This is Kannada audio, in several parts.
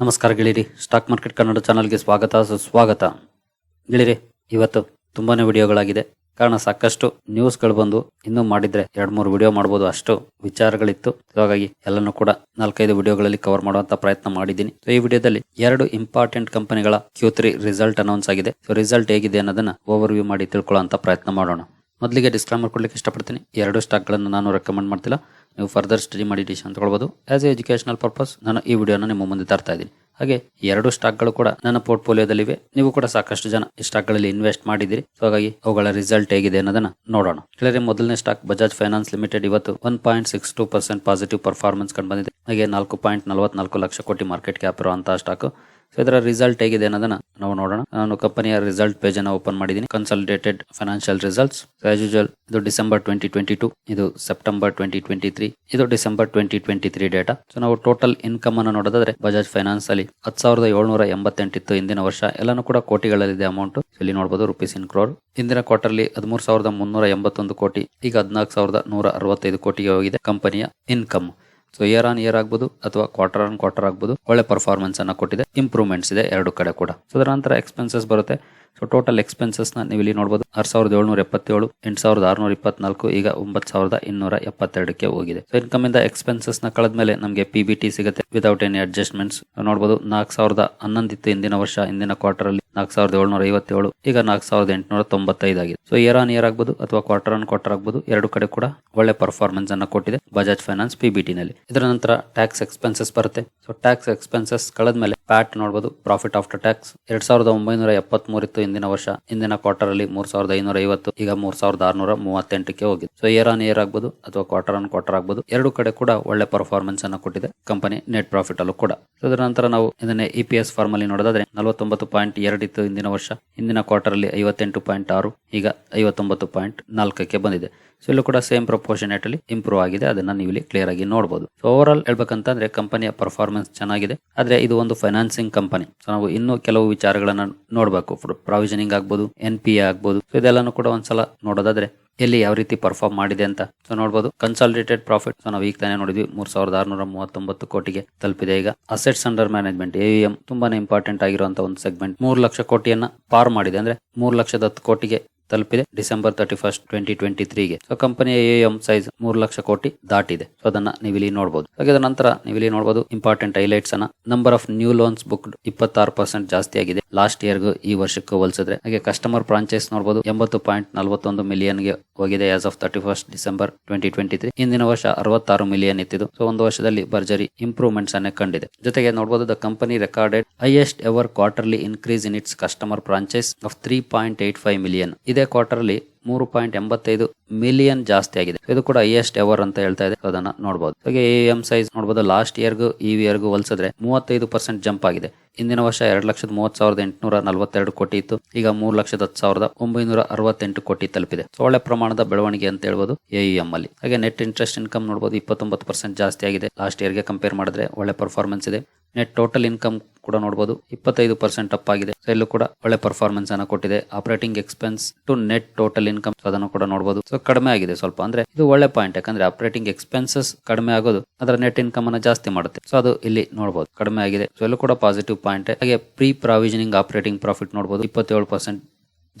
ನಮಸ್ಕಾರ ಗೆಳೆಯರಿ. ಸ್ಟಾಕ್ ಮಾರ್ಕೆಟ್ ಕನ್ನಡ ಚಾನಲ್ಗೆ ಸ್ವಾಗತ, ಸುಸ್ವಾಗತ. ಗೆಳೆಯರಿ, ಇವತ್ತು ತುಂಬಾನೇ ವಿಡಿಯೋಗಳಾಗಿದೆ. ಕಾರಣ ಸಾಕಷ್ಟು ನ್ಯೂಸ್ಗಳು ಬಂದು ಇನ್ನೂ ಮಾಡಿದ್ರೆ ಎರಡು ಮೂರು ವಿಡಿಯೋ ಮಾಡ್ಬೋದು ಅಷ್ಟು ವಿಚಾರಗಳಿತ್ತು. ಹಾಗಾಗಿ ಎಲ್ಲನೂ ಕೂಡ ನಾಲ್ಕೈದು ವಿಡಿಯೋಗಳಲ್ಲಿ ಕವರ್ ಮಾಡುವಂತ ಪ್ರಯತ್ನ ಮಾಡಿದ್ದೀನಿ. ಸೊ ಈ ವಿಡಿಯೋದಲ್ಲಿ ಎರಡು ಇಂಪಾರ್ಟೆಂಟ್ ಕಂಪನಿಗಳ ಕ್ಯೂ ತ್ರೀ ರಿಸಲ್ಟ್ ಅನೌನ್ಸ್ ಆಗಿದೆ. ಸೊ ರಿಸಲ್ಟ್ ಹೇಗಿದೆ ಅನ್ನೋದನ್ನ ಓವರ್ ವ್ಯೂ ಮಾಡಿ ತಿಳ್ಕೊಳ್ಳೋ ಪ್ರಯತ್ನ ಮಾಡೋಣ. ಮೊದಲಿಗೆ ಡಿಸ್ಕ್ಲೈಮರ್ ಕೊಡ್ಲಿಕ್ಕೆ ಇಷ್ಟಪಡ್ತೀನಿ. ಎರಡು ಸ್ಟಾಕ್ಗಳನ್ನು ನಾನು ರೆಕಮೆಂಡ್ ಮಾಡ್ತಿಲ್ಲ. ನೀವು ಫರ್ದರ್ ಸ್ಟಡಿ ಮಾಡಿ ಡಿಸಿಷನ್ ತಗೊಳ್ಬೋದು. ಆಸ್ ಎ ಎಜುಕೇಶನಲ್ ಪರ್ಪಸ್ ನಾನು ಈ ವಿಡಿಯೋನ ನಿಮ್ಮ ಮುಂದೆ ತರ್ತಾ ಇದ್ದೀನಿ. ಹಾಗೆ ಎರಡು ಸ್ಟಾಕ್ಗಳು ಕೂಡ ನನ್ನ ಪೋರ್ಟ್ಫೋಲಿಯೋದಲ್ಲಿವೆ ನೀವು ಕೂಡ ಸಾಕಷ್ಟು ಜನ ಈ ಸ್ಟಾಕ್ಗಳಲ್ಲಿ ಇನ್ವೆಸ್ಟ್ ಮಾಡಿದಿರಿ ಸೊ ಹಾಗಾಗಿ ಅವುಗಳ ರಿಸಲ್ಟ್ ಹೇಗಿದೆ ಅನ್ನೋದನ್ನ ನೋಡೋಣ. ಕೇಳಿದ್ರೆ ಮೊದಲನೇ ಸ್ಟಾಕ್ ಬಜಾಜ್ ಫೈನಾನ್ಸ್ ಲಿಮಿಟೆಡ್ ಇವತ್ತು one point six two percent positive performance ಕಂಡು ಬಂದಿದೆ. ಹಾಗೆ ನಾಲ್ಕು ಪಾಯಿಂಟ್ ನಲವತ್ನಾಲ್ಕು ಲಕ್ಷ ಕೋಟಿ ಮಾರ್ಕೆಟ್ ಕ್ಯಾಪ್ ಇರುವಂತಹ ಸ್ಟಾಕ್ ಸೊ ಇದರ ರಿಸಲ್ಟ್ ಹೇಗಿದೆ ಅನ್ನೋದನ್ನ ನಾವು ನೋಡೋಣ. ನಾನು ಕಂಪನಿಯ ರಿಸಲ್ಟ್ ಪೇಜ್ ಅನ್ನ ಓಪನ್ ಮಾಡಿದ್ದೀನಿ. Consolidated financial results as usual ಇದು ಡಿಸೆಂಬರ್ ಟ್ವೆಂಟಿ ಟ್ವೆಂಟಿ ಟು ಇದು ಸೆಪ್ಟೆಂಬರ್ ಟ್ವೆಂಟಿ ಟ್ವೆಂಟಿ ತ್ರೀ ಇದು December twenty twenty three data so ನಾವು ಟೋಟಲ್ ಇನ್ಕಮ್ ಅನ್ನು ನೋಡೋದಾದ್ರೆ ಬಜಾಜ್ ಫೈನಾನ್ಸ್ ಅಲ್ಲಿ ಹತ್ತು ಸಾವಿರದ ಏಳ್ನೂರ ಎಂಬತ್ತೆಂಟಿತ್ತು. ಇಂದಿನ ವರ್ಷ ಎಲ್ಲಾನು ಕೂಡ ಕೋಟಿಗಳಲ್ಲಿದೆ ಅಮೌಂಟ್ ಇಲ್ಲಿ ನೋಡಬಹುದು ರುಪೀಸ್ ಇನ್ ಕ್ರೋರ್ ಇಂದಿನ ಕ್ವಾರ್ಟರ್ಲಿ ಹದಿಮೂರು ಸಾವಿರದ ಮುನ್ನೂರ ಎಂಬತ್ತೊಂದು ಕೋಟಿ. ಈಗ ಹದಿನಾಲ್ಕು ಸಾವಿರದ ನೂರ ಅರವತ್ತೈದು ಕೋಟಿಗೆ ಹೋಗಿದೆ ಕಂಪನಿಯ income so year on year ಆಗ್ಬೋದು ಅಥವಾ ಕ್ವಾರ್ಟರ್ ಆನ್ ಕ್ವಾರ್ಟರ್ ಆಗ್ಬೋದು. ಒಳ್ಳೆ ಪರ್ಫಾರ್ಮೆನ್ಸ್ ಅನ್ನ ಕೊಟ್ಟಿದೆ. ಇಂಪ್ರೂವ್ಮೆಂಟ್ಸ್ ಇದೆ ಎರಡು ಕಡೆ ಕೂಡ. ಸೊ ಅದರ ನಂತರ ಎಕ್ಸ್ಪೆನ್ಸಸ್ ಬರುತ್ತೆ. ಸೊ ಟೋಟಲ್ ಎಕ್ಸ್ಪೆನ್ಸಸ್ನ ನೀವು ಇಲ್ಲಿ ನೋಡಬಹುದು ಆರ್ ಸಾವಿರದ ಏಳ್ನೂರ ಎಪ್ಪತ್ತೇಳು, ಎಂಟು ಸಾವಿರದ ಆರ್ನೂರ ಇಪ್ಪತ್ನಾಲ್ಕು, ಈಗ ಒಂಬತ್ತು ಸಾವಿರದ ಇನ್ನೂರ ಎಪ್ಪತ್ತೆರಡಕ್ಕೆ ಹೋಗಿದೆ. ಸೊ ಇನ್ಕಮ್ ಇಂದ ಎಕ್ಸ್ಪೆನ್ಸಸ್ನ ಕಳೆದ್ಮೇಲೆ ನಮಗೆ ಪಿ ಬಿ ಟಿ ಸಿಗುತ್ತೆ ವಿತೌಟ್ ಎನಿ ಅಡ್ಜಸ್ಟ್ಮೆಂಟ್ಸ್ ನೋಡಬಹುದು ನಾಲ್ಕು ಸಾವಿರದ ಹನ್ನೊಂದಿತ್ತು ಇಂದಿನ ವರ್ಷ ಹಿಂದಿನ ಕ್ವಾರ್ಟರ್ ಅಲ್ಲಿ ನಾಲ್ಕು ಸಾವಿರದ ಏಳ್ನೂರ ಐವತ್ತೇಳು, ಈಗ ನಾಲ್ಕು ಸಾವಿರದ ಎಂಟುನೂರ ತೊಂಬತ್ತೈದು ಆಗಿದೆ. ಸೊ ಇಯರ್ ಆನ್ ಇಯರ್ ಆಗಬಹುದು ಅಥವಾ ಕ್ವಾರ್ಟರ್ ಆನ್ ಕ್ವಾರ್ಟರ್ ಆಗಬಹುದು ಎರಡು ಕಡೆ ಕೂಡ ಒಳ್ಳೆ ಪರ್ಫಾರ್ಮೆನ್ಸ್ ಅನ್ನ ಕೊಟ್ಟಿದೆ ಬಜಾಜ್ ಫೈನಾನ್ಸ್ ಪಿಬಿಟಿ ನಲ್ಲಿ. ಇದರ ನಂತರ ಟ್ಯಾಕ್ಸ್ ಎಕ್ಸ್ಪೆನ್ಸಸ್ ಬರುತ್ತೆ. ಸೊ ಟ್ಯಾಕ್ಸ್ ಎಕ್ಸ್ಪೆನ್ಸಸ್ ಕಳೆದ್ಮೇಲೆ ಪ್ಯಾಟ್ ನೋಡಬಹುದು ಪ್ರಾಫಿಟ್ ಆಫ್ಟರ್ ಟ್ಯಾಕ್ಸ್ ಎರಡ್ ಸಾವಿರದ ಒಂಬೈನೂರ ಎಪ್ಪತ್ತ್ ಇಂದಿನ ವರ್ಷ ಹಿಂದಿನ ಕ್ವಾರ್ಟರ್ ಅಲ್ಲಿ ಮೂರ್ ಸಾವಿರದ ಐನೂರ ಐವತ್ತು ಈಗ ಮೂರ್ ಸಾವಿರದ ಆರ್ನೂರ ಮೂವತ್ತೆಂಟಕ್ಕೆ ಹೋಗಿದೆ. ಸೊ ಇಯರ್ ಆನ್ ಇಯರ್ ಆಗ್ಬೋದು ಅಥವಾ ಕ್ವಾರ್ಟರ್ ಆನ್ ಕ್ವಾರ್ಟರ್ ಆಗಬಹುದು ಎರಡು ಕಡೆ ಕೂಡ ಒಳ್ಳೆ ಪರ್ಫಾರ್ಮೆನ್ಸ್ ಅನ್ನು ಕೊಟ್ಟಿದೆ ಕಂಪನಿ ನೆಟ್ ಪ್ರಾಫಿಟ್ ಅಲ್ಲೂ ಕೂಡ. ಅದರ ನಂತರ ನಾವು ಇದನ್ನ ಇ ಪಿ ಎಸ್ ಫಾರ್ಮ್ ಅಲ್ಲಿ ನೋಡೋದಾದ್ರೆ, ನಲವತ್ತೊಂಬತ್ತು ಪಾಯಿಂಟ್ ಎರಡಿತ್ತು ಇಂದಿನ ವರ್ಷ ಹಿಂದಿನ ಕ್ವಾರ್ಟರ್ ಅಲ್ಲಿ ಐವತ್ತೆಂಟು ಪಾಯಿಂಟ್ ಆರು, ಈಗ ಐವತ್ತೊಂಬತ್ತು ಪಾಯಿಂಟ್ ನಾಲ್ಕಕ್ಕೆ ಬಂದಿದೆ. ಸೊ ಇಲ್ಲೂ ಕೂಡ ಸೇಮ್ ಪ್ರಪೋರ್ಷನೇಟ್ ಅಲ್ಲಿ ಇಂಪ್ರೂವ್ ಆಗಿದೆ, ಅದನ್ನ ನೀವು ಇಲ್ಲಿ ಕ್ಲಿಯರ್ ಆಗಿ ನೋಡಬಹುದು ಸೊ ಓವರ್ ಆಲ್ ಹೇಳ್ಬೇಕಂತಂದ್ರೆ ಕಂಪನಿಯ ಪರ್ಫಾರ್ಮೆನ್ಸ್ ಚೆನ್ನಾಗಿದೆ, ಆದ್ರೆ ಇದು ಒಂದು ಫೈನಾನ್ಸಿಂಗ್ ಕಂಪನಿ ಸೊ ನಾವು ಇನ್ನೂ ಕೆಲವು ವಿಚಾರಗಳನ್ನ ನೋಡಬೇಕು ಪ್ರಾವಿಷನಿಂಗ್ ಆಗ್ಬೋದು ಎನ್ ಪಿ ಎ ಆಗ್ಬೋದು ಇದೆಲ್ಲಾನು ಕೂಡ ಒಂದ್ಸಲ ನೋಡೋದಾದ್ರೆ ಎಲ್ಲಿ ಯಾವ ರೀತಿ ಪರ್ಫಾರ್ಮ್ ಮಾಡಿದೆ ಅಂತ. ಸೊ ನೋಡಬಹುದು ಕನ್ಸಾಲಿಡೇಟೆಡ್ ಪ್ರಾಫಿಟ್ ನಾವು ಈಗ ತಾನೇ ನೋಡಿದ್ವಿ ಮೂರ್ ಸಾವಿರದ ಆರ್ನೂರ ಮೂವತ್ತೊಂಬತ್ತು ಕೋಟಿಗೆ ತಲುಪಿದೆ ಈಗ. ಅಸೆಟ್ಸ್ ಅಂಡರ್ ಮ್ಯಾನೇಜ್ಮೆಂಟ್ ಎಂ ತುಂಬಾನೇ ಇಂಪಾರ್ಟೆಂಟ್ ಆಗಿರುವಂತಹ ಒಂದು ಸೆಗ್ಮೆಂಟ್ ಮೂರು ಲಕ್ಷ ಕೋಟಿಯನ್ನ ಪಾರ್ ಮಾಡಿದೆ, ಅಂದ್ರೆ ಮೂರ್ ಲಕ್ಷದ ಹತ್ತು ಕೋಟಿಗೆ ತಲುಪಿದೆ. December thirty first twenty twenty ತ್ರೀಗೆ so ಕಂಪನಿಯ ಎ ಎಂ ಸೈಜ್ ಮೂರು ಲಕ್ಷ ಕೋಟಿ ದಾಟಿದೆ. ಸೊ ಅದನ್ನ ನೀವು ಇಲ್ಲಿ ನೋಡಬಹುದು ಹಾಗೆ ನಂತರ ನೀವು ನೋಡಬಹುದು ಇಂಪಾರ್ಟೆಂಟ್ ಹೈಲೈಟ್ಸ್ ಅನ್ನ. Number of new loans book ಇಪ್ಪತ್ತಾರು ಪರ್ಸೆಂಟ್ ಜಾಸ್ತಿ ಆಗಿದೆ. ಲಾಸ್ಟ್ ಇಯರ್ಗೂ ಈ ವರ್ಷಕ್ಕೂ ಹೋಲಿಸಿದ್ರೆ. ಹಾಗೆ ಕಸ್ಟಮರ್ ಫ್ರಾಂಚೈಸ್ ನೋಡಬಹುದು ಎಂಬತ್ತು ಪಾಯಿಂಟ್ ನಲವತ್ತೊಂದು ಮಿಲಿಯನ್ಗೆ ಹೋಗಿದೆ as of thirty first December twenty twenty three ಹಿಂದಿನ ವರ್ಷ ಅರವತ್ತಾರು ಮಿಲಿಯನ್ ಇತ್ತಿದ್ದು. ಸೊ ಒಂದು ವರ್ಷದಲ್ಲಿ ಭರ್ಜರಿ ಇಂಪ್ರೂವ್ಮೆಂಟ್ಸ್ ಅನ್ನೇ ಕಂಡಿದೆ. ಜೊತೆಗೆ ನೋಡಬಹುದು the company recorded highest ever quarterly increase in its customer franchise of three point eight five million ಇದೇ ಕ್ವಾರ್ಟರ್ಲಿ ಮೂರು ಪಾಯಿಂಟ್ ಎಂಬತ್ತೈದು. ಮಿಲಿಯನ್ ಜಾಸ್ತಿ ಆಗಿದೆ. ಇದು ಕೂಡ ಹೈಯೆಸ್ಟ್ ಎವರ್ ಅಂತ ಹೇಳ್ತಾ ಇದೆ. ಅದನ್ನ ನೋಡಬಹುದು ಹಾಗೆ ಎ ಎಂ ಸೈಜ್ ನೋಡಬಹುದು ಲಾಸ್ಟ್ ಇಯರ್ಗೂ ಈ ಇಯರ್ಗೂ ಹೋಲಿಸಿದ್ರೆ ಮೂವತ್ತೈದು ಪರ್ಸೆಂಟ್ ಜಂಪ್ ಆಗಿದೆ. ಇಂದಿನ ವರ್ಷ ಎರಡ್ ಲಕ್ಷದ ಮೂವತ್ ಸಾವಿರದ ಎಂಟುನೂರ ನಲವತ್ತೆರಡು ಕೋಟಿ ಇತ್ತು. ಈಗ ಮೂರು ಲಕ್ಷದ ಹತ್ತು ಸಾವಿರದ ಒಂಬೈನೂರ ಅರವತ್ತೆಂಟು ಕೋಟಿ ತಲುಪಿದೆ. ಒಳ್ಳೆ ಪ್ರಮಾಣದ ಬೆಳವಣಿಗೆ ಅಂತ ಹೇಳ್ಬೋದು ಎಂ ಅಲ್ಲಿ. ಹಾಗೆ ನೆಟ್ ಇಂಟ್ರೆಸ್ಟ್ ಇನ್ಕಮ್ ನೋಡಬಹುದು ಇಪ್ಪತ್ತೊಂಬತ್ತು ಪರ್ಸೆಂಟ್ ಜಾಸ್ತಿ ಆಗಿದೆ. ಲಾಸ್ಟ್ ಇಯರ್ಗೆ ಕಂಪೇರ್ ಮಾಡಿದ್ರೆ ಒಳ್ಳೆ ಪರ್ಫಾರ್ಮೆನ್ಸ್ ಇದೆ. ನೆಟ್ ಟೋಟಲ್ ಇನ್ಕಮ್ ಕೂಡ ನೋಡಬಹುದು ಇಪ್ಪತ್ತೈದು ಪರ್ಸೆಂಟ್ ಅಪ್ ಆಗಿದೆ. ಇಲ್ಲೂ ಕೂಡ ಒಳ್ಳೆ ಪರ್ಫಾರ್ಮೆನ್ಸ್ ಅನ್ನ ಕೊಟ್ಟಿದೆ. Operating expense to net total income ಅದನ್ನು ಕೂಡ ನೋಡಬಹುದು ಕಡಿಮೆ ಆಗಿದೆ ಸ್ವಲ್ಪ. ಅಂದ್ರೆ ಇದು ಒಳ್ಳೆ ಪಾಯಿಂಟ್ ಯಾಕಂದ್ರೆ ಆಪರೇಟಿಂಗ್ ಎಕ್ಸ್ಪೆನ್ಸಸ್ ಕಡಿಮೆ ಆಗೋದು ಅದರ ನೆಟ್ ಇನ್ಕಮ್ ಅನ್ನ ಜಾಸ್ತಿ ಮಾಡುತ್ತೆ. ಸೊ ಅದು ಇಲ್ಲಿ ನೋಡಬಹುದು ಕಡಿಮೆ ಆಗಿದೆ. ಸೊ ಎಲ್ಲೂ ಕೂಡ ಪಾಸಿಟಿವ್ ಪಾಯಿಂಟ್ ಹಾಗೆ ಪ್ರೀ ಪ್ರಾವಿಷನಿಂಗ್ ಆಪರೇಟಿಂಗ್ ಪ್ರಾಫಿಟ್ ನೋಡಬಹುದು ಇಪ್ಪತ್ತೇಳು ಪರ್ಸೆಂಟ್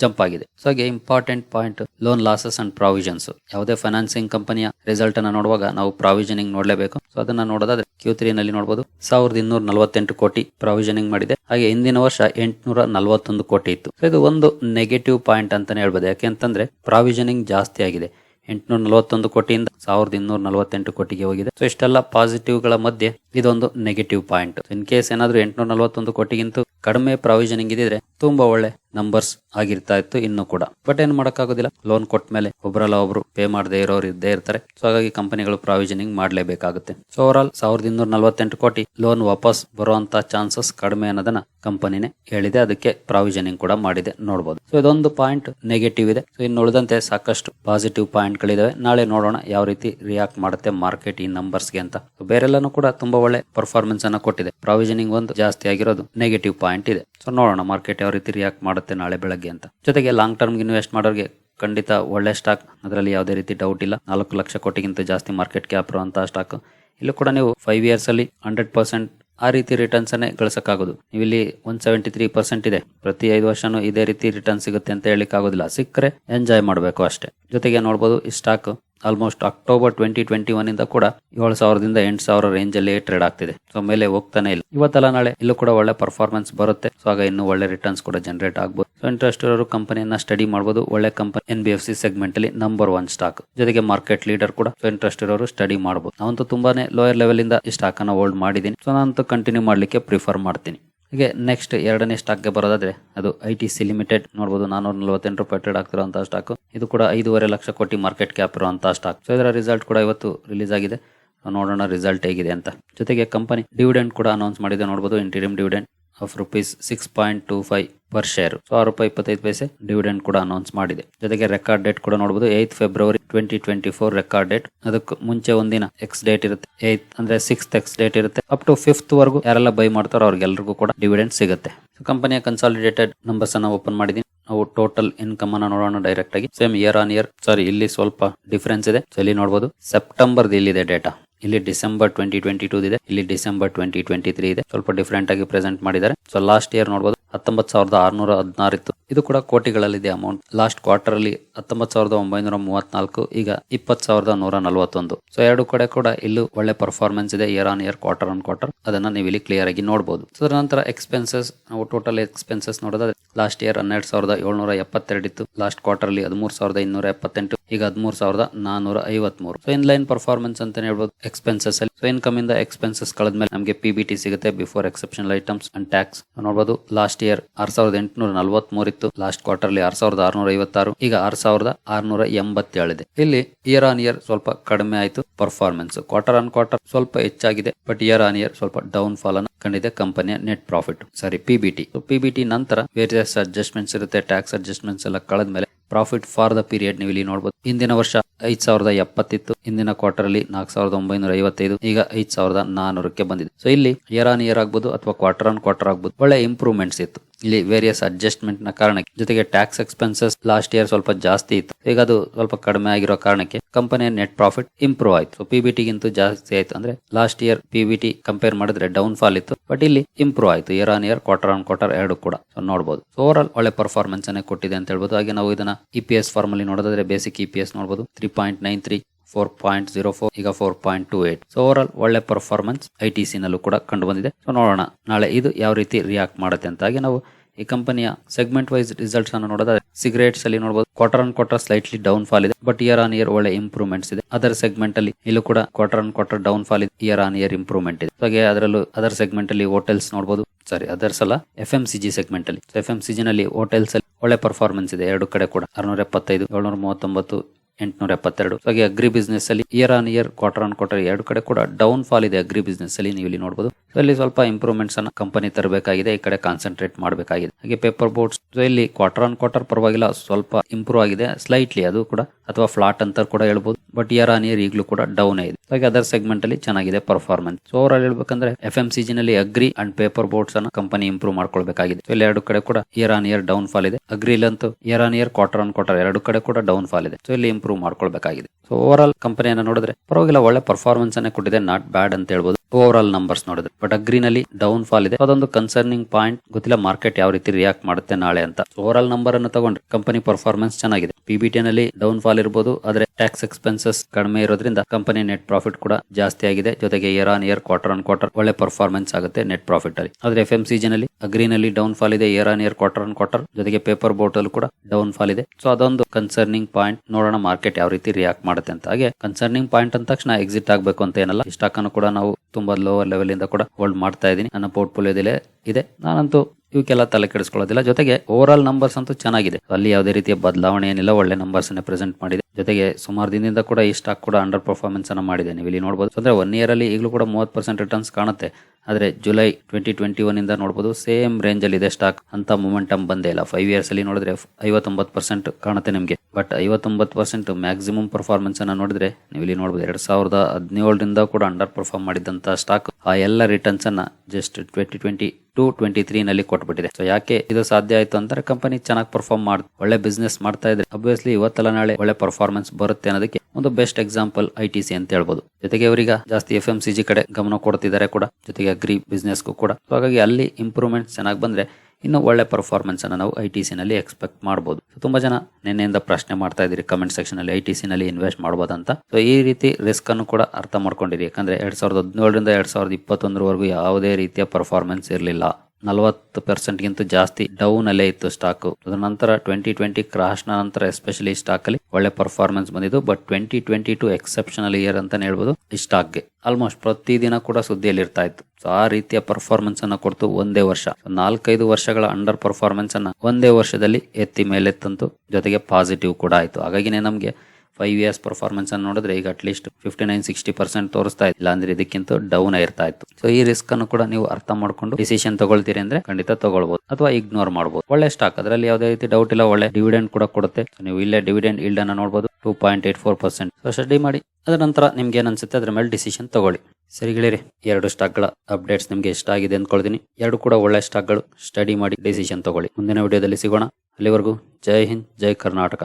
ಜಂಪ್ ಆಗಿದೆ. ಸೊ ಹಾಗೆ important point loan losses and provisions ಯಾವುದೇ ಫೈನಾನ್ಸಿಂಗ್ ಕಂಪನಿಯ ರಿಸಲ್ಟ್ ಅನ್ನ ನೋಡುವಾಗ ನಾವು ಪ್ರಾವಿಷನಿಂಗ್ ನೋಡಲೇಬೇಕು. ಸೊ ಅದನ್ನ ನೋಡೋದಾದ್ರೆ ಕ್ಯೂ ತ್ರೀ ನಲ್ಲಿ ನೋಡಬಹುದು ಸಾವಿರದ ಇನ್ನೂರ ನಲವತ್ತೆಂಟು ಕೋಟಿ ಪ್ರಾವಿಷನಿಂಗ್ ಮಾಡಿದೆ. ಹಾಗೆ ಹಿಂದಿನ ವರ್ಷ ಎಂಟುನೂರ ನಲವತ್ತೊಂದು ಕೋಟಿ ಇತ್ತು. ಸೊ ಇದು ಒಂದು ನೆಗೆಟಿವ್ ಪಾಯಿಂಟ್ ಅಂತಾನೆ ಹೇಳ್ಬೋದು. ಯಾಕೆಂತಂದ್ರೆ ಪ್ರಾವಿಷನಿಂಗ್ ಜಾಸ್ತಿ ಆಗಿದೆ. ಎಂಟುನೂರ ನಲವತ್ತೊಂದು ಕೋಟಿಯಿಂದ ಸಾವಿರದ ಇನ್ನೂರ ನಲವತ್ತೆಂಟು ಕೋಟಿಗೆ ಹೋಗಿದೆ. ಸೊ ಇಷ್ಟೆಲ್ಲ ಪಾಸಿಟಿವ್ಗಳ ಮಧ್ಯೆ ಇದೊಂದು ನೆಗೆಟಿವ್ ಪಾಯಿಂಟ್ ಇನ್ ಕೇಸ್ ಏನಾದ್ರೂ ಎಂಟುನೂರ ನಲವತ್ತೊಂದು ಕೋಟಿಗಿಂತ ಕಡಿಮೆ ಪ್ರಾವಿಷನಿಂಗ್ ಇದ್ರೆ ತುಂಬಾ ಒಳ್ಳೆ ನಂಬರ್ಸ್ ಆಗಿರ್ತಾ ಇತ್ತು ಇನ್ನು ಕೂಡ. ಬಟ್ ಏನ್ ಮಾಡಕ್ಕಾಗೋದಿಲ್ಲ. ಲೋನ್ ಕೊಟ್ಟ ಮೇಲೆ ಒಬ್ಬರಲ್ಲ ಒಬ್ರು ಪೇ ಮಾಡದೇ ಇರೋರು ಇದ್ದೇ ಇರ್ತಾರೆ. ಸೊ ಹಾಗಾಗಿ ಕಂಪನಿಗಳು ಪ್ರಾವಿಷನಿಂಗ್ ಮಾಡಲೇಬೇಕಾಗುತ್ತೆ. ಸೊ ಓವರ್ ಆಲ್ ಸಾವಿರದ ಇನ್ನೂರ ನಲವತ್ತೆಂಟು ಕೋಟಿ ಲೋನ್ ವಾಪಸ್ ಬರುವಂತ ಚಾನ್ಸಸ್ ಕಡಿಮೆ ಅನ್ನೋದನ್ನ ಕಂಪನಿನೇ ಹೇಳಿದೆ. ಅದಕ್ಕೆ ಪ್ರಾವಿಷನಿಂಗ್ ಕೂಡ ಮಾಡಿದೆ. ನೋಡಬಹುದು ಸೊ ಇದೊಂದು ಪಾಯಿಂಟ್ ನೆಗೆಟಿವ್ ಇದೆ. ಸೊ ಇನ್ನು ಉಳಿದಂತೆ ಸಾಕಷ್ಟು ಪಾಸಿಟಿವ್ ಪಾಯಿಂಟ್ ಗಳಿದಾವೆ. ನಾಳೆ ನೋಡೋಣ ಯಾವ ರೀತಿ ರಿಯಾಕ್ಟ್ ಮಾಡುತ್ತೆ ಮಾರ್ಕೆಟ್ ಈ ನಂಬರ್ಸ್ಗೆ ಅಂತ. ಬೇರೆಲ್ಲಾನು ಕೂಡ ತುಂಬಾ ಒಳ್ಳೆ ಪರ್ಫಾರ್ಮೆನ್ಸ್ ಅನ್ನ ಕೊಟ್ಟಿದೆ. ಪ್ರಾವಿಷನಿಂಗ್ ಒಂದು ಜಾಸ್ತಿ ಆಗಿರೋದು ನೆಗೆಟಿವ್ ಪಾಯಿಂಟ್ ಇದೆ. ಸೊ ನೋಡೋಣ ಮಾರ್ಕೆಟ್ ಯಾವ ರೀತಿ ರಿಯಾಕ್ಟ್ ಮಾಡುತ್ತೆ ನಾಳೆ ಬೆಳಗ್ಗೆ ಅಂತ. ಜೊತೆಗೆ ಲಾಂಗ್ ಟರ್ಮ್ ಇನ್ವೆಸ್ಟ್ ಮಾಡೋರಿಗೆ ಖಂಡಿತ ಒಳ್ಳೆ ಸ್ಟಾಕ್ ಅದರಲ್ಲಿ ಯಾವುದೇ ರೀತಿ ಡೌಟ್ ಇಲ್ಲ. ನಾಲ್ಕು ಲಕ್ಷ ಕೋಟಿಗಿಂತ ಜಾಸ್ತಿ ಮಾರ್ಕೆಟ್ ಕ್ಯಾಪ್ ಇರುವಂತಹ ಸ್ಟಾಕ್ ಇಲ್ಲೂ ಕೂಡ ನೀವು ಫೈವ್ ಇಯರ್ಸ್ ಅಲ್ಲಿ ಹಂಡ್ರೆಡ್ ಪರ್ಸೆಂಟ್ ಆ ರೀತಿ ರಿಟರ್ನ್ಸ್ ಅನ್ನೇ ಗಳಿಸಕ್ಕಾಗೋದು. ನೀವು ಇಲ್ಲಿ ಒನ್ ಸೆವೆಂಟಿ ತ್ರೀ ಪರ್ಸೆಂಟ್ ಇದೆ. ಪ್ರತಿ ಐದು ವರ್ಷನೂ ಇದೇ ರೀತಿ ರಿಟರ್ನ್ ಸಿಗುತ್ತೆ ಅಂತ ಹೇಳಿಕ್ ಆಗೋದಿಲ್ಲ ಸಿಕ್ಕರೆ ಎಂಜಾಯ್ ಮಾಡಬೇಕು ಅಷ್ಟೇ. ಜೊತೆಗೆ ನೋಡ್ಬೋದು ಈ stock almost October twenty twenty one ಇಂದ ಕೂಡ ಏಳು ಸಾವಿರದಿಂದ ಎಂಟು ಸಾವಿರ ರೇಂಜ್ ಅಲ್ಲಿ ಟ್ರೇಡ್ ಆಗ್ತಿದೆ. ಸೊ ಮೇಲೆ ಹೋಗ್ತಾನೆ ಇಲ್ಲ. ಇವತ್ತಲ್ಲ ನಾಳೆ ಇಲ್ಲೂ ಕೂಡ ಒಳ್ಳೆ ಪರ್ಫಾರ್ಮೆನ್ಸ್ ಬರುತ್ತೆ. ಸೊ ಆಗ ಇನ್ನೂ ಒಳ್ಳೆ ರಿಟರ್ನ್ಸ್ ಕೂಡ ಜನರೇಟ್ ಆಗ್ಬೋದು. ಸೊ ಇಂಟ್ರೆಸ್ಟ್ ಇರೋರು ಕಂಪನಿಯನ್ನ ಸ್ಟಡಿ ಮಾಡಬಹುದು ಒಳ್ಳೆ company N B F C segment ಅಲ್ಲಿ ನಂಬರ್ ಒನ್ ಸ್ಟಾಕ್ ಜೊತೆಗೆ ಮಾರ್ಕೆಟ್ ಲೀಡರ್ ಕೂಡ. ಸೊ ಇಂಟ್ರೆಸ್ಟ್ ಇರೋರು ಸ್ಟಡಿ ಮಾಡಬಹುದು ನಾವಂತೂ ತುಂಬಾನೇ ಲೋಯರ್ ಲೆವೆಲ್ ಇಂದ ಈ ಸ್ಟಾಕ್ ಅನ್ನ ಹೋಲ್ಡ್ ಮಾಡಿದ್ದೀನಿ. ಸೊ ನಾನಂತೂ ಕಂಟಿನ್ಯೂ ಮಾಡ್ಲಿಕ್ಕೆ ಪ್ರಿಫರ್ ಮಾಡ್ತೀನಿ. ಹೀಗೆ ನೆಕ್ಸ್ಟ್ ಎರಡನೇ ಸ್ಟಾಕ್ಗೆ ಬರೋದಾದ್ರೆ ಅದು ಐ ಟಿ ಸಿ ಲಿಮಿಟೆಡ್ ನೋಡಬಹುದು ನಾನೂರ ನಲವತ್ತೆಂಟು ರೂಪಾಯಿ ಟ್ರೇಡ್ ಆಗ್ತಿರುವಂತಹ ಸ್ಟಾಕ್ ಇದು ಕೂಡ ಐದೂವರೆ ಲಕ್ಷ ಕೋಟಿ ಮಾರ್ಕೆಟ್ ಕ್ಯಾಪ್ ಇರುವಂತಹ ಸ್ಟಾಕ್ ಸೊ ಇದರ ರಿಸಲ್ಟ್ ಕೂಡ ಇವತ್ತು ರಿಲೀಸ್ ಆಗಿದೆ. ನೋಡೋಣ ರಿಸಲ್ಟ್ ಹೇಗಿದೆ ಅಂತ. ಜೊತೆಗೆ ಕಂಪನಿ ಡಿವಿಡೆಂಡ್ ಕೂಡ ಅನೌನ್ಸ್ ಮಾಡಿದೆ. ನೋಡಬಹುದು interim dividend of rupees six point two five per share so ಆರು ರೂಪಾಯಿ ಇಪ್ಪತ್ತೈದು ಪೈಸೆ ಡಿವಿಡೆಂಡ್ ಕೂಡ ಅನೌನ್ಸ್ ಮಾಡಿದೆ. ಜೊತೆಗೆ ರೆಕಾರ್ಡ್ ಡೇಟ್ ಕೂಡ ನೋಡಬಹುದು eighth February twenty twenty four record date ಅದಕ್ಕೆ ಮುಂಚೆ ಒಂದಿನ ಎಕ್ಸ್ ಡೇಟ್ ಇರುತ್ತೆ. ಏತ್ ಅಂದ್ರೆ ಸಿಕ್ಸ್ ಎಕ್ಸ್ ಡೇಟ್ ಇರುತ್ತೆ. ಅಪ್ ಟು ಫಿಫ್ತ್ ವರೆಗೂ ಯಾರೆಲ್ಲ ಬೈ ಮಾಡ್ತಾರೋ ಅವ್ರಿಗೆಲ್ಲರಿಗೂ ಕೂಡ ಡಿವಿಡೆಂಡ್ ಸಿಗುತ್ತೆ. ಕಂಪನಿಯ ಕನ್ಸಾಲಿಡೇಟೆಡ್ ನಂಬರ್ಸ್ ಅನ್ನ ಓಪನ್ ಮಾಡಿದೀನಿ ನಾವು ಟೋಟಲ್ ಇನ್ಕಮ್ ಅನ್ನ ನೋಡೋಣ ಡೈರೆಕ್ಟ್ ಆಗಿ. Same year on year sorry ಇಲ್ಲಿ ಸ್ವಲ್ಪ ಡಿಫರೆನ್ಸ್ ಇದೆ. ಸೊ ಇಲ್ಲಿ ನೋಡಬಹುದು ಸೆಪ್ಟೆಂಬರ್ ಇಲ್ಲಿದೆ ಡೇಟಾ ಇಲ್ಲಿ ಡಿಸೆಂಬರ್ ಟ್ವೆಂಟಿ ಟ್ವೆಂಟಿ ಟೂ ಇದೆ. ಇಲ್ಲಿ ಡಿಸೆಂಬರ್ ಟ್ವೆಂಟಿ ಟ್ವೆಂಟಿ ತ್ರೀ ಇದೆ. ಸ್ವಲ್ಪ ಡಿಫ್ರೆಂಟ್ ಆಗಿ ಪ್ರೆಸೆಂಟ್ ಮಾಡಿದ್ದಾರೆ. ಸೊ ಲಾಸ್ಟ್ ಇಯರ್ ನೋಡಬಹುದು ಹತ್ತೊಂಬತ್ತು ಸಾವಿರದ ಆರ್ನೂರ ಹದಿನಾರು ಇತ್ತು. ಇದು ಕೂಡ ಕೋಟಿಗಳಲ್ಲಿದೆ ಅಮೌಂಟ್ ಲಾಸ್ಟ್ ಕ್ವಾರ್ಟರ್ ಅಲ್ಲಿ ಹತ್ತೊಂಬತ್ತು ಸಾವಿರದ ಒಂಬೈನೂರ ಮೂವತ್ನಾಲ್ಕು, ಈಗ ಇಪ್ಪತ್ತು ಸಾವಿರದ ನೂರ ನಲವತ್ತೊಂದು. ಸೊ ಎರಡು ಕಡೆ ಕೂಡ ಇಲ್ಲೂ ಒಳ್ಳೆ ಪರ್ಫಾರ್ಮೆನ್ಸ್ ಇದೆ year on year quarter on quarter ಅದನ್ನ ನೀವು ಇಲ್ಲಿ ಕ್ಲಿಯರ್ ಆಗಿ ನೋಡಬಹುದು ಅದರ ನಂತರ ಎಕ್ಸ್ಪೆನ್ಸಸ್ ನಾವು ಟೋಟಲ್ ಎಕ್ಸ್ಪೆನ್ಸಸ್ ನೋಡೋದಾದ್ರೆ ಲಾಸ್ಟ್ ಇಯರ್ ಹನ್ನೆರಡು ಸಾವಿರದ ಏಳ್ನೂರ ಎಪ್ಪತ್ತೆರಡು ಇತ್ತು. ಲಾಸ್ಟ್ ಕ್ವಾರ್ಟರ್ ಅಲ್ಲಿ ಹದಿಮೂರು ಸಾವಿರದ ಇನ್ನೂರ ಎಪ್ಪತ್ತೆಂಟು. ಈಗ ಹದಿಮೂರು ಸಾವಿರದ ನಾನೂರ ಐವತ್ಮೂರು. ಸೊ ಇನ್ ಲೈನ್ ಪರ್ಫಾರ್ಮೆನ್ಸ್ ಅಂತ ಹೇಳ್ಬೋದು. ಎಕ್ಸ್ಪೆನ್ಸಸ್ ಅಲ್ಲಿ. ಸೊ ಇನ್ಕಮ್ ಇಂದ ಎಕ್ಸ್ಪೆನ್ಸಸ್ ಕಳೆದ್ಮೇಲೆ ನಮಗೆ ಪಿ ಬಿ ಟಿ ಸಿಗುತ್ತೆ before exceptional items and tax ನೋಡಬಹುದು ಲಾಸ್ಟ್ ಇಯರ್ ಆರ್ ಸಾವಿರದ ಎಂಟುನೂರ ನಲವತ್ಮೂರು ಇತ್ತು ಲಾಸ್ಟ್ ಕ್ವಾರ್ಟರ್ ಅಲ್ಲಿ ಆರ್ ಸಾವಿರದ ಆರ್ನೂರ ಐವತ್ತಾರು. ಈಗ ಆರ್ ಸಾವಿರದ ಆರ್ನೂರ ಎಂಬತ್ತೇಳಿದೆ. ಇಲ್ಲಿ ಇಯರ್ ಆನ್ ಇಯರ್ ಸ್ವಲ್ಪ ಕಡಿಮೆ ಆಯಿತು ಪರ್ಫಾರ್ಮೆನ್ಸ್ ಕ್ವಾರ್ಟರ್ ಆನ್ ಕ್ವಾರ್ಟರ್ ಸ್ವಲ್ಪ ಹೆಚ್ಚಾಗಿದೆ ಬಟ್ ಇಯರ್ ಆನ್ ಇಯರ್ ಸ್ವಲ್ಪ ಡೌನ್ ಫಾಲ್ ಅನ್ನು ಕಂಡಿದೆ ಕಂಪನಿಯ net profit sorry P B T P B T ನಂತರ ವೇರಿಯಸ್ ಅಡ್ಜಸ್ಟ್ಮೆಂಟ್ಸ್ ಇರುತ್ತೆ ಟ್ಯಾಕ್ಸ್ ಅಡ್ಜಸ್ಟ್ಮೆಂಟ್ಸ್ ಎಲ್ಲ ಕಳೆದ್ಮೇಲೆ ಪ್ರಾಫಿಟ್ ಫಾರ್ ದ ಪೀರಿಯಡ್ ನೀವು ಇಲ್ಲಿ ನೋಡಬಹುದು ಹಿಂದಿನ ವರ್ಷ ಐದ್ ಸಾವಿರದ ಎಪ್ಪತ್ತಿತ್ತು. ಹಿಂದಿನ ಕ್ವಾರ್ಟರ್ ಅಲ್ಲಿ ನಾಲ್ಕು ಸಾವಿರದ ಒಂಬೈನೂರ ಐವತ್ತೈದು. ಈಗ ಐದ್ ಸಾವಿರದ ನಾನೂರಕ್ಕೆ ಬಂದಿದೆ. ಸೊ ಇಲ್ಲಿ ಇಯರ್ ಆನ್ ಇಯರ್ ಆಗ್ಬೋದು ಅಥವಾ ಕ್ವಾರ್ಟರ್ ಆನ್ ಕ್ವಾರ್ಟರ್ ಆಗ್ಬೋದು. ಒಳ್ಳೆ ಇಂಪ್ರೂವ್ಮೆಂಟ್ಸ್ ಇತ್ತು. ಇಲ್ಲಿ ವೇರಿಯಸ್ ಅಡ್ಜಸ್ಟ್ಮೆಂಟ್ನ ಕಾರಣಕ್ಕೆ. ಜೊತೆಗೆ ಟ್ಯಾಕ್ಸ್ ಎಕ್ಸ್ಪೆನ್ಸಸ್ ಲಾಸ್ಟ್ ಇಯರ್ ಸ್ವಲ್ಪ ಜಾಸ್ತಿ ಇತ್ತು. ಈಗ ಅದು ಸ್ವಲ್ಪ ಕಡಿಮೆ ಆಗಿರೋ ಕಾರಣಕ್ಕೆ ಕಂಪನಿಯ ನೆಟ್ ಪ್ರಾಫಿಟ್ ಇಂಪ್ರೂವ್ ಆಯ್ತು. ಪಿ ಬಿ ಗಿಂತ ಜಾಸ್ತಿ ಆಯ್ತು ಅಂದ್ರೆ last year P B T compare ಮಾಡಿದ್ರೆ ಡೌನ್ ಫಾಲ್ ಇತ್ತು. ಬಟ್ ಇಲ್ಲಿ ಇಂಪ್ರೂವ್ ಆಯ್ತು. Year on year quarter on quarter ಎರಡು ಕೂಡ. ನೋಡಬಹುದು ಓವರ್ ಆಲ್ ಒಳ್ಳೆ ಪರ್ಫಾರ್ಮೆನ್ಸ್ ಅನ್ನೇ ಕೊಟ್ಟಿದೆ ಅಂತ ಹೇಳ್ಬೋದು. ಹಾಗೆ ನಾವು ಇದನ್ನ ಇ ಪಿ ಎಸ್ ಫಾರ್ಮ್ ಅಲ್ಲಿ ನೋಡೋದಾದ್ರೆ ಬೇಸಿಕ್ ಇ ಪಿ ಎಸ್ ನೋಡಬಹುದು three point nine three four point zero four ಈಗ four point two eight so over all ಒಳ್ಳೆ ಪರ್ಫಾರ್ಮೆನ್ಸ್ ಐ ಟಿ ಸಿ ನಲ್ಲೂ ಕೂಡ ಕಂಡು ಬಂದಿದೆ ಸೊ ನೋಡೋಣ. ನಾಳೆ ಇದು ಯಾವ ರೀತಿ ರಿಯಾಕ್ಟ್ ಮಾಡುತ್ತೆ ಅಂತ ಹಾಗೆ ನಾವು ಈ ಕಂಪನಿಯ ಸೆಗ್ಮೆಂಟ್ ವೈಸ್ ರಿಸಲ್ಟ್ಸ್ ಅನ್ನು ನೋಡಿದ್ರೆ ಸಿಗರೇಟ್ಸ್ ಅಲ್ಲಿ ನೋಡಬಹುದು quarter on quarter slightly down fall ಇದೆ ಬಟ್ ಇಯರ್ ಆನ್ ಇಯರ್ ಒಳ್ಳೆ ಇಂಪ್ರೂವ್ಮೆಂಟ್ಸ್ ಇದೆ. ಅದರ್ ಸೆಗ್ಮೆಂಟ್ ಅಲ್ಲಿ ಇಲ್ಲೂ ಕೂಡ quarter on quarter down fall ಇದೆ ಇಯರ್ ಆನ್ ಇಯರ್ ಇಂಪ್ರೂವ್ಮೆಂಟ್ ಇದೆ. ಹಾಗೆ ಅದರಲ್ಲೂ ಅದರ್ ಸೆಗ್ಮೆಂಟ್ ಅಲ್ಲಿ ಹೋಟೆಲ್ಸ್ ನೋಡಬಹುದು ಸಾರಿ ಅದರ್ಸ್ ಅಲ್ಲ F M C G segment ಅಲ್ಲಿ. ಎಫ್ ಎಂ ಸಿ ಜಿ ನಲ್ಲಿ ಹೋಟೆಲ್ಸ್ ಅಲ್ಲಿ ಒಳ್ಳೆ ಪರ್ಫಾರ್ಮೆನ್ಸ್ ಇದೆ, ಎರಡು ಕಡೆ ಕೂಡ. ಅರ್ನೂರ ಎಪ್ಪತ್ತೈದು, ಏಳ್ನೂರ ಮೂವತ್ತೊಂಬತ್ತು ಎಂಟುನೂರ ಎಪ್ಪತ್ತೆರಡು ಹಾಗೆ ಅಗ್ರಿ ಬಿಸ್ನೆಸ್ ಅಲ್ಲಿ year on year quarter on quarter ಎರಡು ಕಡೆ ಕೂಡ ಡೌನ್ ಫಾಲ್ ಇದೆ ಅಗ್ರಿ ಬಿಸ್ನೆಸ್ ಅಲ್ಲಿ ನೀವು ಇಲ್ಲಿ ನೋಡಬಹುದು ಇಲ್ಲಿ ಸ್ವಲ್ಪ ಇಂಪ್ರೂವ್ಮೆಂಟ್ಸ್ ಅನ್ನ ಕಂಪನಿ ತರಬೇಕಾಗಿದೆ, ಈ ಕಡೆ ಕಾನ್ಸಂಟ್ರೇಟ್ ಮಾಡಬೇಕಾಗಿದೆ. ಹಾಗೆ ಪೇಪರ್ ಬೋರ್ಡ್ಸ್ ಇಲ್ಲಿ ಕ್ವಾರ್ಟರ್ ಆನ್ ಕ್ವಾರ್ಟರ್ ಪರವಾಗಿಲ್ಲ, ಸ್ವಲ್ಪ ಇಂಪ್ರೂವ್ ಆಗಿದೆ ಸ್ಲೈಟ್ಲಿ ಅದು ಕೂಡ, ಅಥವಾ ಫ್ಲಾಟ್ ಅಂತ ಕೂಡ ಹೇಳ್ಬೋದು. ಬಟ್ ಇಯರ್ ಆನ್ ಇಯರ್ ಈಗಲೂ ಕೂಡ ಡೌನ್ ಇದೆ. ಹಾಗೆ ಅದರ್ ಸೆಗ್ಮೆಂಟ್ ಅಲ್ಲಿ ಚೆನ್ನಾಗಿದೆ ಪರ್ಫಾರ್ಮೆನ್ಸ್ ಸೊ ಓವರ್ ಆಲ್ ಹೇಳ್ಬೇಕಂದ್ರೆ ಎಫ್ ಎಂ ಸಿಜಿ ನಲ್ಲಿ ಅಗ್ರಿ ಅಂಡ್ ಪೇಪರ್ ಬೋರ್ಡ್ಸ್ ಅನ್ನ ಕಂಪನಿ ಇಂಪ್ರೂವ್ ಮಾಡ್ಕೊಳ್ಬೇಕಾಗಿದೆ. ಇಲ್ಲಿ ಎರಡು ಕಡೆ ಕೂಡ year on year down fall ಇದೆ ಅಗ್ರಿಲಂತೂ year on year quarter on quarter ಎರಡು ಕಡೆ ಕೂಡ ಡೌನ್ ಫಾಲ್ ಇದೆ. ಸೊ ಇಲ್ಲಿ ಮಾಡ್ಕೊಳ್ಬೇಕಾಗಿದೆ. ಸೊ ಓವರ್ ಆಲ್ ಕಂಪನಿಯನ್ನು ನೋಡಿದ್ರೆ ಪರವಾಗಿಲ್ಲ, ಒಳ್ಳೆ ಪರ್ಫಾರ್ಮೆನ್ಸ್ ಅನ್ನೇ ಕೊಟ್ಟಿದೆ ನಾಟ್ ಬ್ಯಾಡ್ ಅಂತ ಹೇಳ್ಬೋದು. ಓವರ್ ಆಲ್ ನಂಬರ್ಸ್ ನೋಡಿದ್ರೆ. ಬಟ್ ಅಗ್ರಿನಲ್ಲಿ ಡೌನ್ ಫಾಲ್ ಇದೆ. ಅದೊಂದು ಕನ್ಸರ್ನಿಂಗ್ ಪಾಯಿಂಟ್ ಗೊತ್ತಿಲ್ಲ ಮಾರ್ಕೆಟ್ ಯಾವ ರೀತಿ ರಿಯಾಕ್ಟ್ ಮಾಡುತ್ತೆ ನಾಳೆ ಅಂತ. ಓವರ್ ಆಲ್ ನಂಬರ್ ಅನ್ನು ತಗೊಂಡ್ರೆ ಕಂಪನಿ ಪರ್ಫಾರ್ಮೆನ್ಸ್ ಚೆನ್ನಾಗಿದೆ. ಪಿಬಿಟಿ ನಲ್ಲಿ ಡೌನ್ ಫಾಲ್ ಇರಬಹುದು ಆದ್ರೆ ಟ್ಯಾಕ್ಸ್ ಎಕ್ಸ್ಪೆನ್ಸಸ್ ಕಡಿಮೆ ಇರೋದ್ರಿಂದ ಕಂಪನಿ ನೆಟ್ ಪ್ರಾಫಿಟ್ ಕೂಡ ಜಾಸ್ತಿ ಆಗಿದೆ. ಜೊತೆಗೆ year on year quarter on quarter ಒಳ್ಳೆ ಪರ್ಫಾರ್ಮೆನ್ಸ್ ಆಗುತ್ತೆ ನೆಟ್ ಪ್ರಾಫಿಟ್ ಅಲ್ಲಿ. ಆದ್ರೆ ಎಫ್ ಎಂ ನಲ್ಲಿ ಅಗ್ರಿನಲ್ಲಿ ಡೌನ್ ಫಾಲ್ ಇದೆ. Year on year quarter on quarter ಜೊತೆಗೆ ಪೇಪರ್ ಬೋಟ್ ಅಲ್ಲಿ ಕೂಡ ಡೌನ್ ಫಾಲ್ ಇದೆ. ಸೊ ಅದೊಂದು ಕನ್ಸರ್ನಿಂಗ್ ಪಾಯಿಂಟ್ ನೋಡೋಣ ಮಾರ್ಕೆಟ್ ಯಾವ ರೀತಿ ರಿಯಾಕ್ಟ್ ಮಾಡುತ್ತೆ ಅಂತ. ಹಾಗೆ ಕನ್ಸರ್ನಿಂಗ್ ಪಾಯಿಂಟ್ ಅಂದ ತಕ್ಷಣ ಎಕ್ಸಿಟ್ ಆಗಬೇಕು ಅಂತ ಏನಲ್ಲ. ಸ್ಟಾಕ್ ಅನ್ನು ಕೂಡ ನಾವು ತುಂಬಾ ಲೋವರ್ ಲೆವೆಲ್ ಇಂದ ಕೂಡ ಹೋಲ್ಡ್ ಮಾಡ್ತಾ ಇದ್ದೀನಿ. ನನ್ನ ಪೋರ್ಟ್ಫೋಲಿಯೋದಲ್ಲಿ ಇದೆ. ನಾನಂತೂ ಇವಕ್ಕೆಲ್ಲ ತಲೆ ಕೆಡಿಸ್ಕೊಳ್ಳೋದಿಲ್ಲ. ಜೊತೆಗೆ ಓವರ್ ಆಲ್ ನಂಬರ್ಸ್ ಅಂತೂ ಚೆನ್ನಾಗಿದೆ. ಅಲ್ಲಿ ಯಾವುದೇ ರೀತಿಯ ಬದಲಾವಣೆ ಏನಿಲ್ಲ. ಒಳ್ಳೆ ನಂಬರ್ಸ್ ಅನ್ನ ಪ್ರೆಸೆಂಟ್ ಮಾಡಿದೆ. ಜೊತೆಗೆ ಸುಮಾರು ದಿನದಿಂದ ಕೂಡ ಈ ಸ್ಟಾಕ್ ಕೂಡ ಅಂಡರ್ ಪರ್ಫಾರ್ಮೆನ್ಸ್ ಅನ್ನ ಮಾಡಿದೆ. ನೀವು ಇಲ್ಲಿ ನೋಡಬಹುದು ಅಂದ್ರೆ ಒನ್ ಇಯರ್ ಅಲ್ಲಿ ಈಗಲೂ ಕೂಡ ಮೂವತ್ತು ಪರ್ಸೆಂಟ್ ರಿಟರ್ನ್ಸ್ ಕಾಣುತ್ತೆ. ಆದ್ರೆ ಜುಲೈ ಟ್ವೆಂಟಿ ಟ್ವೆಂಟಿ ಒನ್ ಇಂದ ನೋಡಬಹುದು ಸೇಮ್ ರೇಂಜ್ ಅಲ್ಲಿ ಇದೆ ಸ್ಟಾಕ್ ಅಂತ ಮೊಮೆಂಟಮ್ ಬಂದೇ ಇಲ್ಲ. ಫೈವ್ ಇಯರ್ಸ್ ಅಲ್ಲಿ ನೋಡಿದ್ರೆ ಐವತ್ತೊಂಬತ್ತು ಪರ್ಸೆಂಟ್ ಕಾಣುತ್ತೆ ನಿಮಗೆ. ಬಟ್ ಐವತ್ತೊಂಬತ್ತು ಪರ್ಸೆಂಟ್ ಮ್ಯಾಕ್ಸಿಮಮ್ ಪರ್ಫಾರ್ಮೆನ್ಸ್ ಅನ್ನ ನೋಡಿದ್ರೆ ನೀವು ಇಲ್ಲಿ ನೋಡಬಹುದು ಎರಡ್ ಸಾವಿರದ ಹದಿನೇಳರಿಂದ ಕೂಡ ಅಂಡರ್ ಪರ್ಫಾರ್ಮ್ ಮಾಡಿದಂತ ಸ್ಟಾಕ್ ಆ ಎಲ್ಲ ರಿಟರ್ನ್ಸ್ ಅನ್ನ just twenty twenty two twenty three ನಲ್ಲಿ ಕೊಟ್ಬಿಟ್ಟಿದೆ. ಸೊ ಯಾಕೆ ಇದು ಸಾಧ್ಯ ಆಯ್ತು ಅಂದ್ರೆ ಕಂಪನಿ ಚೆನ್ನಾಗಿ ಪರ್ಫಾರ್ಮ್ ಮಾಡ್, ಒಳ್ಳೆ ಬಿಸ್ನೆಸ್ ಮಾಡ್ತಾ ಇದ್ರೆ ಅಬ್ವಿಯಸ್ಲಿ ಇವತ್ತಲ್ಲ ನಾಳೆ ಒಳ್ಳೆ ಪರ್ಫಾರ್ಮೆನ್ಸ್ ಬರುತ್ತೆ ಅನ್ನೋದಕ್ಕೆ ಒಂದು best example I T C ಅಂತ ಹೇಳ್ಬೋದು. ಜೊತೆಗೆ ಅವರೀಗ ಜಾಸ್ತಿ ಎಫ್ ಎಂ ಸಿ ಜಿ ಕಡೆ ಗಮನ ಕೊಡ್ತಿದ್ದಾರೆ ಕೂಡ, ಜೊತೆಗೆ ಅಗ್ರಿ ಬಿಸ್ನೆಸ್ಗೂ ಕೂಡ. ಹಾಗಾಗಿ ಅಲ್ಲಿ ಇಂಪ್ರೂವ್ಮೆಂಟ್ ಚೆನ್ನಾಗಿ ಬಂದ್ರೆ ಇನ್ನು ಒಳ್ಳೆ ಪರ್ಫಾರ್ಮೆನ್ಸ್ ಅನ್ನ ನಾವು ಐ ಟಿ ಸಿ ನಲ್ಲಿ ಎಕ್ಸ್ಪೆಕ್ಟ್ ಮಾಡಬಹುದು ತುಂಬಾ ಜನ ನಿನ್ನೆಯಿಂದ ಪ್ರಶ್ನೆ ಮಾಡ್ತಾ ಇದ್ದೀರಿ ಕಮೆಂಟ್ ಸೆಕ್ಷನ್ ಅಲ್ಲಿ ಐ ಟಿ ಸಿ ನಲ್ಲಿ ಇನ್ವೆಸ್ಟ್ ಮಾಡಬಹುದಂತ ಸೊ ಈ ರೀತಿ ರಿಸ್ಕ್ ಅನ್ನು ಕೂಡ ಅರ್ಥ ಮಾಡ್ಕೊಂಡಿರಿ. ಯಾಕಂದ್ರೆ ಎರಡ್ ಸಾವಿರದ ಹದಿನೇಳರಿಂದ ಎರಡು ಸಾವಿರದ ಇಪ್ಪತ್ತೊಂದರವರೆಗೂ ಯಾವುದೇ ರೀತಿಯ ಪರ್ಫಾರ್ಮೆನ್ಸ್ ಇರಲಿಲ್ಲ. ನಲವತ್ತು ಪರ್ಸೆಂಟ್ ಗಿಂತ ಜಾಸ್ತಿ ಡೌನ್ ಅಲ್ಲೇ ಇತ್ತು ಸ್ಟಾಕ್ ಅದರ ನಂತರ ಟ್ವೆಂಟಿ ಟ್ವೆಂಟಿ ಕ್ರಾಶ್ ನಂತರ ಎಸ್ಪೆಷಲಿ ಸ್ಟಾಕ್ ಅಲ್ಲಿ ಒಳ್ಳೆ ಪರ್ಫಾರ್ಮೆನ್ಸ್ ಬಂದಿದ್ದು. But twenty twenty two exceptional year ಅಂತ ಹೇಳ್ಬೋದು ಈ ಸ್ಟಾಕ್ಗೆ ಆಲ್ಮೋಸ್ಟ್ ಪ್ರತಿದಿನ ಕೂಡ ಸುದ್ದಿಯಲ್ಲಿ ಇರ್ತಾ ಇತ್ತು. ಸೊ ಆ ರೀತಿಯ ಪರ್ಫಾರ್ಮೆನ್ಸ್ ಅನ್ನ ಕೊಡ್ತು ಒಂದೇ ವರ್ಷ. ನಾಲ್ಕೈದು ವರ್ಷಗಳ ಅಂಡರ್ ಪರ್ಫಾರ್ಮೆನ್ಸ್ ಅನ್ನ ಒಂದೇ ವರ್ಷದಲ್ಲಿ ಎತ್ತಿ ಮೇಲೆತ್ತಂತು. ಜೊತೆಗೆ ಪಾಸಿಟಿವ್ ಕೂಡ ಆಯ್ತು. ಹಾಗಾಗಿನೇ ನಮಗೆ ಫೈವ್ ಇಯರ್ಸ್ ಪರ್ಫಾರ್ಮೆನ್ಸ್ ಅನ್ನು ನೋಡಿದ್ರೆ ಈಗ at least fifty nine sixty percent ತೋರಿಸ್ತಾ ಇಲ್ಲ ಅಂದ್ರೆ ಇದಕ್ಕಿಂತ ಡೌನ್ ಇರ್ತಾ ಇತ್ತು. ಸೊ ಈ ರಿಸ್ಕ್ ಅನ್ನು ಕೂಡ ನೀವು ಅರ್ಥ ಮಾಡ್ಕೊಂಡು ಡಿಸಿಷನ್ ತಗೊಳ್ತೀರಿ ಅಂದ್ರೆ ಖಂಡಿತ ತಗೊಳ್ಬಹುದು ಅಥವಾ ಇಗ್ನೋರ್ ಮಾಡಬಹುದು ಒಳ್ಳೆ ಸ್ಟಾಕ್ ಅದರಲ್ಲಿ ಯಾವುದೇ ರೀತಿ ಡೌಟ್ ಇಲ್ಲ, ಒಳ್ಳೆ ಡಿವಿಡೆಂಡ್ ಕೂಡ ಕೊಡುತ್ತೆ. ನೀವು ಇಲ್ಲೇ ಡಿವಿಡೆಂಡ್ ಇಲ್ಡ್ ಅನ್ನ ನೋಡಬಹುದು two point eight four percent so study ಮಾಡಿ, ಅದರ ನಂತರ ನಿಮ್ಗೆ ಏನ್ ಅನ್ಸುತ್ತೆ ಅದ್ರ ಮೇಲೆ ಡಿಸಿಷನ್ ತಗೊಳ್ಳಿ. ಸರಿ ಗೆಳೆಯರಿ, ಎರಡು ಸ್ಟಾಕ್ಗಳ ಅಪ್ಡೇಟ್ಸ್ ನಿಮ್ಗೆ ಇಷ್ಟ ಆಗಿದೆ ಅಂದ್ಕೊಳ್ತೀನಿ ಎರಡು ಕೂಡ ಒಳ್ಳೆ ಸ್ಟಾಕ್ಗಳು ಸ್ಟಡಿ ಮಾಡಿ ಡಿಸಿಷನ್ ತಗೊಳ್ಳಿ. ಮುಂದಿನ ವಿಡಿಯೋದಲ್ಲಿ ಸಿಗೋಣ. ಅಲ್ಲಿವರೆಗೂ ಜೈ ಹಿಂದ್, ಜೈ ಕರ್ನಾಟಕ.